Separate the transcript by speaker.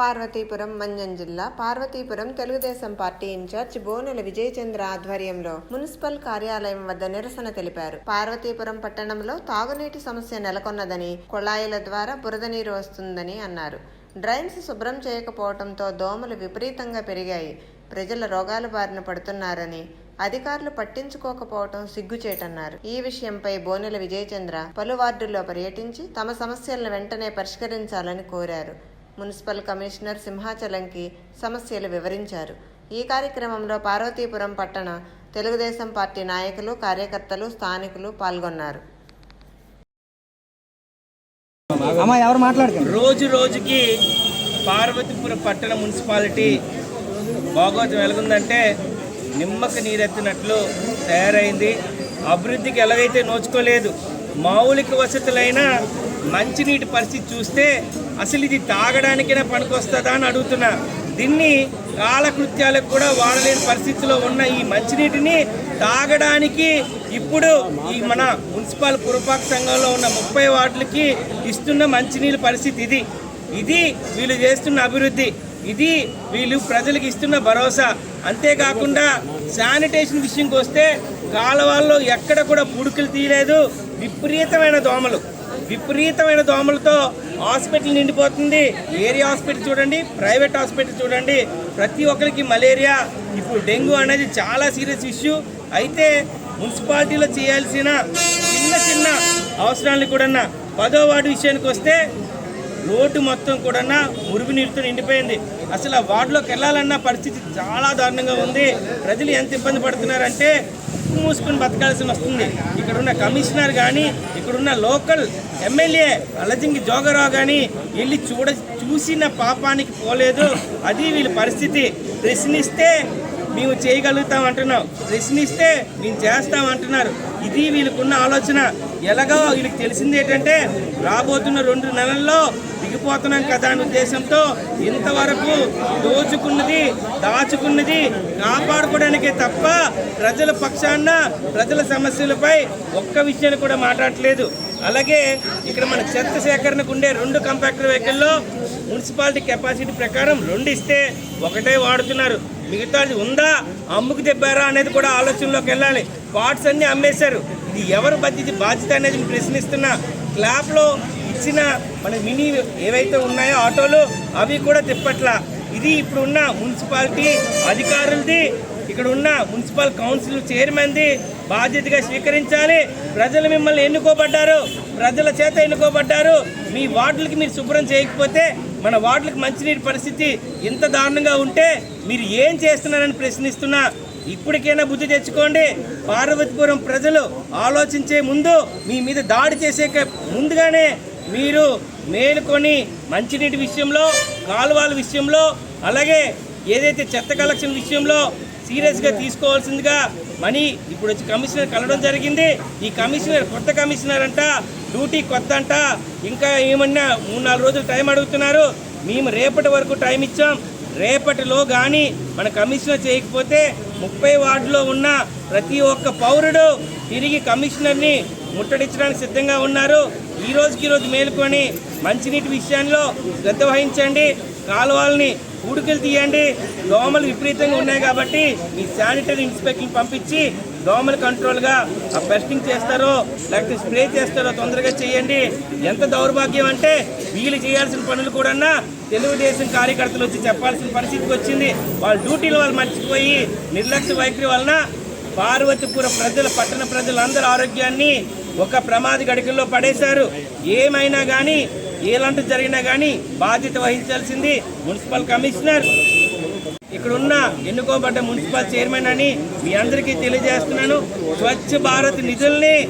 Speaker 1: పార్వతీపురం మంజం జిల్లా Parvathipuram Telugu Desam party incharge Bonela Vijayachandra ఆధ్వర్యంలో మున్సిపల్ కార్యాలయం వద్ద నిరసన తెలిపారు. పార్వతీపురం పట్టణంలో తాగునీటి సమస్య నెలకొన్నదని కుళాయిల ద్వారా బురద నీరు వస్తుందని అన్నారు. డ్రైన్స్ శుభ్రం చేయకపోవడంతో దోమలు విపరీతంగా పెరిగాయి. ప్రజల రోగాల బారిన పడుతున్నారని అధికారులు పట్టించుకోకపోవటం సిగ్గుచేటన్నారు. ఈ విషయంపై బోనెల విజయచంద్ర పలు వార్డుల్లో పర్యటించి తమ సమస్యలను వెంటనే పరిష్కరించాలని కోరారు. మున్సిపల్ కమిషనర్ సింహాచలంకి సమస్యలు వివరించారు. ఈ కార్యక్రమంలో పార్వతీపురం పట్టణ తెలుగుదేశం పార్టీ నాయకులు కార్యకర్తలు స్థానికులు పాల్గొన్నారు.
Speaker 2: అమ్మా ఎవరు మాట్లాడుతున్నారు
Speaker 3: రోజు రోజుకి పార్వతీపురం పట్టణ మున్సిపాలిటీ బాగోతం వెలుగుందంటే నిమ్మక నీరెత్తినట్లు తయారైంది. అభివృద్ధికి ఎలాగైతే నోచుకోలేదు మౌలిక వసతులైన మంచినీటి పరిస్థితి చూస్తే అసలు ఇది తాగడానికైనా పనికొస్తుందా అని అడుగుతున్నా. దీన్ని కాలకృత్యాలకు కూడా వాడలేని పరిస్థితిలో ఉన్న ఈ మంచినీటిని తాగడానికి ఇప్పుడు ఈ మన మున్సిపల్ పురపాలక సంఘంలో ఉన్న ముప్పై వార్డులకి ఇస్తున్న మంచినీళ్ళ పరిస్థితి ఇది. ఇది వీళ్ళు చేస్తున్న అభివృద్ధి. ఇది వీళ్ళు ప్రజలకు ఇస్తున్న భరోసా. అంతేకాకుండా శానిటేషన్ విషయంకి వస్తే కాలువల్లో ఎక్కడ కూడా పుడుకులు తీయలేదు. విపరీతమైన దోమలు. విపరీతమైన దోమలతో హాస్పిటల్ నిండిపోతుంది. ఏరియా హాస్పిటల్ చూడండి ప్రైవేట్ హాస్పిటల్ చూడండి. ప్రతి ఒక్కరికి మలేరియా ఇప్పుడు డెంగ్యూ అనేది చాలా సీరియస్ ఇష్యూ. అయితే మున్సిపాలిటీలో చేయాల్సిన చిన్న చిన్న అవసరాలను కూడా పదో వార్డు విషయానికి వస్తే రోడ్డు మొత్తం కూడా మురుగు నీరుతో నిండిపోయింది. అసలు ఆ వార్డులోకి వెళ్ళాలన్న పరిస్థితి చాలా దారుణంగా ఉంది. ప్రజలు ఎంత ఇబ్బంది పడుతున్నారంటే ఉప్పు మూసుకొని బతకాల్సి వస్తుంది. ఇక్కడున్న కమిషనర్ కానీ ఇక్కడున్న లోకల్ ఎమ్మెల్యే అలజింగి జోగరావు కానీ వెళ్ళి చూడ చూసిన పాపానికి పోలేదు. అది వీళ్ళ పరిస్థితి. ప్రశ్నిస్తే మేము చేయగలుగుతాం అంటున్నాం. ప్రశ్నిస్తే మేము చేస్తాం అంటున్నారు. ఇది వీళ్ళకున్న ఆలోచన. ఎలాగో వీళ్ళకి తెలిసింది ఏంటంటే రాబోతున్న రెండు నెలల్లో దిగిపోతున్నాం కదా అనే ఉద్దేశంతో ఇంతవరకు దోచుకున్నది దాచుకున్నది కాపాడుకోవడానికే తప్ప ప్రజల పక్షాన ప్రజల సమస్యలపై ఒక్క విషయాన్ని కూడా మాట్లాడట్లేదు. అలాగే ఇక్కడ మన చెత్త సేకరణకు ఉండే రెండు కంపాక్టర్ వెహికల్లో మున్సిపాలిటీ కెపాసిటీ ప్రకారం రెండు ఇస్తే ఒకటే వాడుతున్నారు. మిగతాది ఉందా? అమ్ముకు తెప్పారా అనేది కూడా ఆలోచనలోకి వెళ్ళాలి. పార్ట్స్ అన్నీ అమ్మేశారు. ఇది ఎవరు బాధ్యత బాధ్యత అనేది ప్రశ్నిస్తున్నా. క్లాప్లో ఇచ్చిన మన మినీ ఏవైతే ఉన్నాయో ఆటోలు అవి కూడా తిప్పట్లా. ఇది ఇప్పుడు ఉన్న మున్సిపాలిటీ అధికారులది. ఇక్కడ ఉన్న మున్సిపల్ కౌన్సిల్ చైర్మన్ది బాధ్యతగా స్వీకరించాలి. ప్రజలు మిమ్మల్ని ఎన్నుకోబడ్డారు. ప్రజల చేత ఎన్నుకోబడ్డారు. మీ వార్డులకి మీరు శుభ్రం చేయకపోతే మన వార్డులకు మంచినీటి పరిస్థితి ఇంత దారుణంగా ఉంటే మీరు ఏం చేస్తున్నారని ప్రశ్నిస్తున్నా. ఇప్పటికైనా బుద్ధి తెచ్చుకోండి. పార్వతీపురం ప్రజలు ఆలోచించే ముందు మీ మీద దాడి చేసే ముందుగానే మీరు మేలుకొని మంచినీటి విషయంలో కాలువల విషయంలో అలాగే ఏదైతే చెత్త కలెక్షన్ విషయంలో సీరియస్గా తీసుకోవాల్సిందిగా మనీ ఇప్పుడు వచ్చి కమిషనర్ కలవడం జరిగింది. ఈ కమిషనర్ కొత్త కమిషనర్ అంట డ్యూటీ కొత్త అంట ఇంకా ఏమన్నా మూడు నాలుగు రోజులు టైం అడుగుతున్నారు. మేము రేపటి వరకు టైం ఇచ్చాం. రేపటిలో కానీ మన కమిషనర్ చేయకపోతే ముప్పై వార్డులో ఉన్న ప్రతి ఒక్క పౌరుడు తిరిగి కమిషనర్ని ముట్టడించడానికి సిద్ధంగా ఉన్నారు. ఈ రోజుకి రోజు మేలుకొని మంచినీటి విషయంలో శ్రద్ధ వహించండి. కాలువల్ని ఉడుకులు తీయండి. దోమలు విపరీతంగా ఉన్నాయి కాబట్టి మీ శానిటరీ ఇన్స్పెక్టర్ పంపించి దోమల కంట్రోల్గా ఆ పెస్టింగ్ చేస్తారో లేకపోతే స్ప్రే చేస్తారో తొందరగా చేయండి. ఎంత దౌర్భాగ్యం అంటే వీళ్ళు చేయాల్సిన పనులు కూడా తెలుగుదేశం కార్యకర్తలు వచ్చి చెప్పాల్సిన పరిస్థితికి వచ్చింది. వాళ్ళ డ్యూటీలు వాళ్ళు మర్చిపోయి నిర్లక్ష్య వైఖరి వలన పార్వతీపుర ప్రజల పట్టణ ప్రజలందరి ఆరోగ్యాన్ని ఒక ప్రమాద గడికల్లో పడేశారు. ఏమైనా కానీ ఎలాంటి జరిగినా కానీ బాధ్యత వహించాల్సింది మున్సిపల్ కమిషనర్. ఇక్కడున్న ఎన్నుకోబడ్డ మున్సిపల్ చైర్మన్ అని మీ అందరికీ తెలియజేస్తున్నాను. స్వచ్ఛ భారత్ నిధుల్ని